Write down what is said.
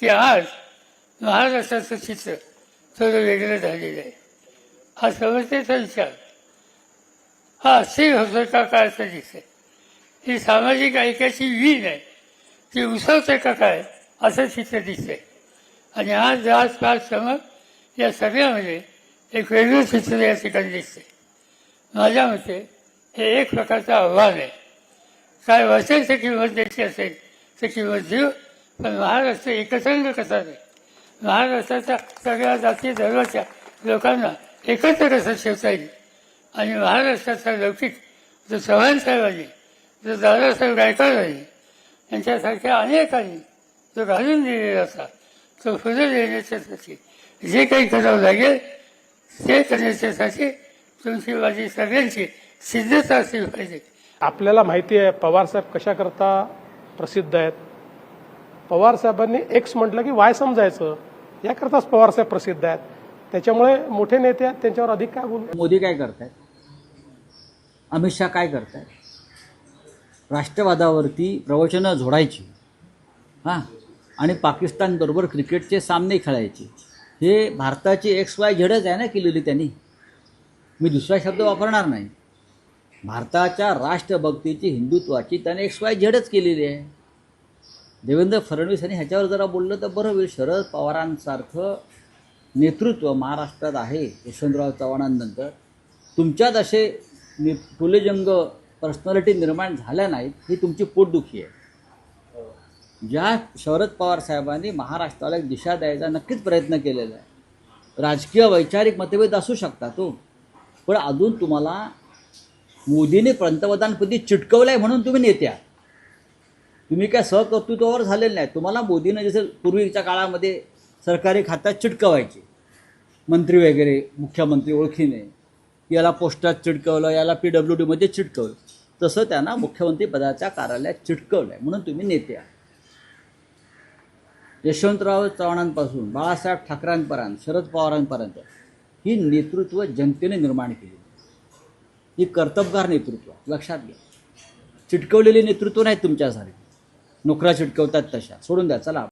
की आज महाराष्ट्राचं चित्र थोडं वेगळं झालेलं आहे. हा समस्येचा विचार. हा अस्थिर होतो का काय असं दिसतंय ही सामाजिक ऐक्याची वीण आहे. ती उसवते का काय? असं चित्र दिसतंय. आणि आज जात पाच समज या सगळ्यामध्ये एक वेगळं चित्र या ठिकाणी दिसते माझ्या मते हे एक प्रकारचं आव्हान आहे. काय वचनचं किंमत द्यायची असेल तर किंमत देऊ पण महाराष्ट्र एकसंघ कसा नाही महाराष्ट्राच्या सगळ्या जाती धर्माच्या लोकांना एकत्र कसं ठेवता येईल? आणि महाराष्ट्राचा लौकिक जो चव्हाण साहेबांनी जो दादासाहेब गायकवाडांनी यांच्यासारख्या अनेकांनी जो घालून दिलेला असा तो फुलं देण्याच्यासाठी जे काही करावं लागेल ते करण्याच्यासाठी तुमची माझी सगळ्यांची सिद्धता असली पाहिजे. आपल्याला माहिती आहे पवारसाहेब कशाकरता प्रसिद्ध आहेत? पवारसाहेबांनी एक्स म्हटलं की वाय समजायचं. याकरताच पवारसाहेब प्रसिद्ध आहेत. त्याच्यामुळे मोठे नेते आहेत त्यांच्यावर अधिक काय बोलू? मोदी काय करतायत? अमित शहा काय करतायत? राष्ट्रवादावरती प्रवचनं झोडायची. हां? आणि पाकिस्तानबरोबर क्रिकेटचे सामने खेळायचे. हे भारताची एक्स वाय झेडच आहे ना केलेली त्यांनी? मी दुसरा शब्द वापरणार नाही. भारताच्या राष्ट्रभक्तीची हिंदुत्वाची त्याने एक्स वाय झेडच केलेली आहे. देवेंद्र फडणवीस यांनी ह्याच्यावर जरा बोललं तर बरं होईल. शरद पवारांसारखं नेतृत्व महाराष्ट्रात आहे यशवंतराव चव्हाणांनंतर. तुमच्यात असे नि टोलेजंग पर्सनॅलिटी निर्माण झाल्या नाहीत ही तुमची पोटदुखी आहे. ज्या शरद पवार साहेबांनी महाराष्ट्राला एक दिशा द्यायचा नक्कीच प्रयत्न केलेला आहे. राजकीय वैचारिक मतभेद असू शकतात तो पण अजून तुम्हाला मोदीने पंतप्रधानपदी चिटकवलं आहे म्हणून तुम्ही नेत्या. तुम्ही काय सहकर्तृत्वावर झालेलं नाही. तुम्हाला मोदीनं जसं पूर्वीच्या काळामध्ये सरकारी खात्यात चिटकवायचे. मंत्री वगैरे मुख्यमंत्री ओळखीने. याला पोस्टात चिटकवलं याला पी डब्ल्यू डीमध्ये चिटकवलं. तसं त्यांना मुख्यमंत्री पदाच्या कार्यालयात चिटकवलं आहे म्हणून तुम्ही नेते आहात. यशवंतराव चव्हाणांपासून बाळासाहेब ठाकरेंपर्यंत शरद पवारांपर्यंत ही नेतृत्व जनतेने निर्माण केली ही कर्तबगार नेतृत्व. लक्षात घ्या. चिटकवलेले नेतृत्व नाही तुमच्यासाठी नोकऱ्या चिटकवतात तशा. सोडून द्या चला.